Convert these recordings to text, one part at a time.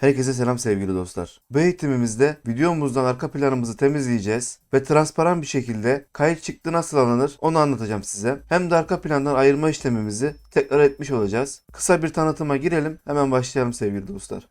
Herkese selam sevgili dostlar. Bu eğitimimizde videomuzdan arka planımızı temizleyeceğiz ve transparan bir şekilde kayıt çıktı nasıl alınır onu anlatacağım size. Hem de arka plandan ayırma işlemimizi tekrar etmiş olacağız. Kısa bir tanıtıma girelim hemen başlayalım sevgili dostlar.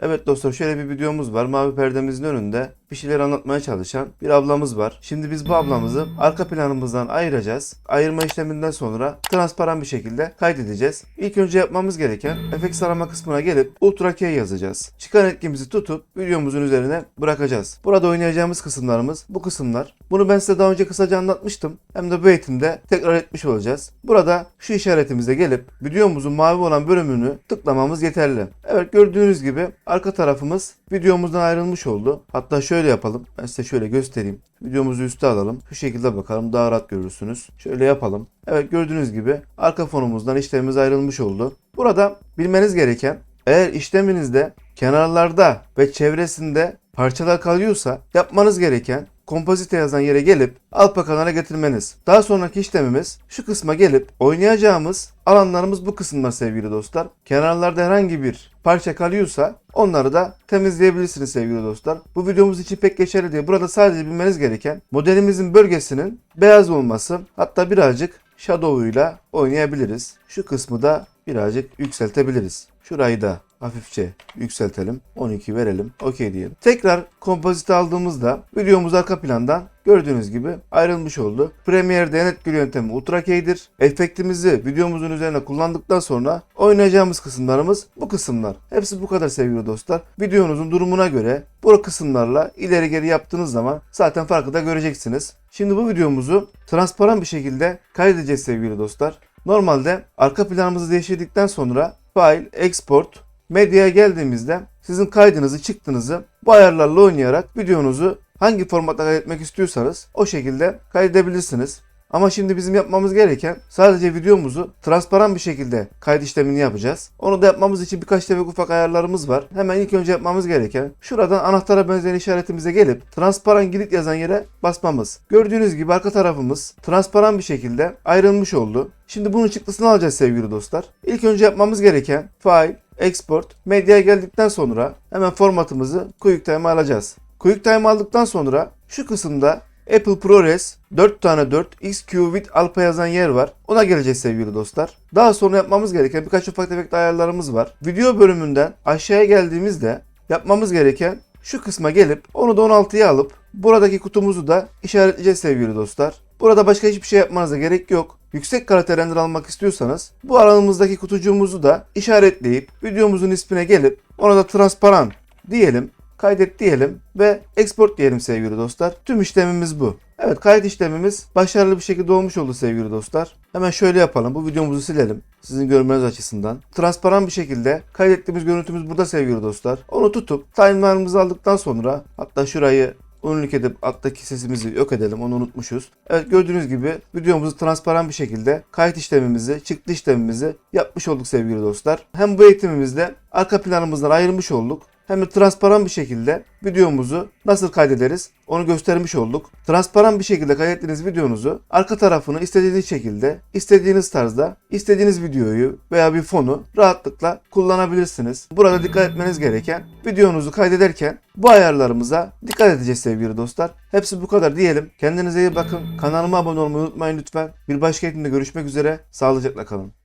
Evet dostlar şöyle bir videomuz var. Mavi perdemizin önünde bir şeyler anlatmaya çalışan bir ablamız var. Şimdi biz bu ablamızı arka planımızdan ayıracağız. Ayırma işleminden sonra transparan bir şekilde kaydedeceğiz. İlk önce yapmamız gereken efekt arama kısmına gelip Ultra K yazacağız. Çıkan etkimizi tutup videomuzun üzerine bırakacağız. Burada oynayacağımız kısımlarımız bu kısımlar. Bunu ben size daha önce kısaca anlatmıştım. Hem de bu eğitimde tekrar etmiş olacağız. Burada şu işaretimize gelip videomuzun mavi olan bölümünü tıklamamız yeterli. Evet gördüğünüz gibi arka tarafımız videomuzdan ayrılmış oldu. Hatta şöyle yapalım. Ben size şöyle göstereyim. Videomuzu üste alalım. Şu şekilde bakalım daha rahat görürsünüz. Şöyle yapalım. Evet gördüğünüz gibi arka fonumuzdan işlemimiz ayrılmış oldu. Burada bilmeniz gereken eğer işleminizde kenarlarda ve çevresinde parçalar kalıyorsa yapmanız gereken kompozite yazan yere gelip alfa kanala getirmeniz. Daha sonraki işlemimiz şu kısma gelip oynayacağımız alanlarımız bu kısımlar sevgili dostlar. Kenarlarda herhangi bir parça kalıyorsa onları da temizleyebilirsiniz sevgili dostlar. Bu videomuz için pek geçerli değil. Burada sadece bilmeniz gereken modelimizin bölgesinin beyaz olması hatta birazcık shadow'uyla oynayabiliriz. Şu kısmı da birazcık yükseltebiliriz. Şurayı da hafifçe yükseltelim. 12 verelim. Okey diyelim. Tekrar kompozite aldığımızda videomuz arka plandan gördüğünüz gibi ayrılmış oldu. Premiere'de en etkili yöntemi Ultra Key'dir. Efektimizi videomuzun üzerine kullandıktan sonra oynayacağımız kısımlarımız bu kısımlar. Hepsi bu kadar sevgili dostlar. Videonuzun durumuna göre bu kısımlarla ileri geri yaptığınız zaman zaten farkı da göreceksiniz. Şimdi bu videomuzu transparan bir şekilde kaydedeceğiz sevgili dostlar. Normalde arka planımızı değiştirdikten sonra File, Export, Medyaya geldiğimizde sizin kaydınızı, çıktınızı bu ayarlarla oynayarak videonuzu hangi formatta kaydetmek istiyorsanız o şekilde kaydedebilirsiniz. Ama şimdi bizim yapmamız gereken sadece videomuzu transparan bir şekilde kayıt işlemini yapacağız. Onu da yapmamız için birkaç tefek ufak ayarlarımız var. Hemen ilk önce yapmamız gereken şuradan anahtara benzeyen işaretimize gelip transparan girit yazan yere basmamız. Gördüğünüz gibi arka tarafımız transparan bir şekilde ayrılmış oldu. Şimdi bunun çıktısını alacağız sevgili dostlar. İlk önce yapmamız gereken File, Export, Medyaya geldikten sonra hemen formatımızı QuickTime alacağız. QuickTime aldıktan sonra şu kısımda Apple ProRes 4 tane 4 XQ with Alpha yazan yer var. Ona geleceğiz sevgili dostlar. Daha sonra yapmamız gereken birkaç ufak tefek ayarlarımız var. Video bölümünden aşağıya geldiğimizde yapmamız gereken şu kısma gelip onu da 16'ya alıp buradaki kutumuzu da işaretleyeceğiz sevgili dostlar. Burada başka hiçbir şey yapmanıza gerek yok. Yüksek kalite render almak istiyorsanız bu alanımızdaki kutucuğumuzu da işaretleyip videomuzun ismine gelip ona da transparan diyelim kaydet diyelim ve export diyelim sevgili dostlar. Tüm işlemimiz bu. Evet kayıt işlemimiz başarılı bir şekilde olmuş oldu sevgili dostlar. Hemen şöyle yapalım. Bu videomuzu silelim. Sizin görmeniz açısından. Transparan bir şekilde kaydettiğimiz görüntümüz burada sevgili dostlar. Onu tutup timeline'ımızı aldıktan sonra hatta şurayı unluk edip alttaki sesimizi yok edelim onu unutmuşuz. Evet gördüğünüz gibi videomuzu transparan bir şekilde kayıt işlemimizi, çıktı işlemimizi yapmış olduk sevgili dostlar. Hem bu eğitimimizde arka planımızdan ayırmış olduk hem de transparan bir şekilde videomuzu nasıl kaydederiz onu göstermiş olduk. Transparan bir şekilde kaydettiğiniz videonuzu arka tarafını istediğiniz şekilde, istediğiniz tarzda, istediğiniz videoyu veya bir fonu rahatlıkla kullanabilirsiniz. Burada dikkat etmeniz gereken videonuzu kaydederken bu ayarlarımıza dikkat edeceğiz sevgili dostlar. Hepsi bu kadar diyelim. Kendinize iyi bakın. Kanalıma abone olmayı unutmayın lütfen. Bir başka eğitimde görüşmek üzere. Sağlıcakla kalın.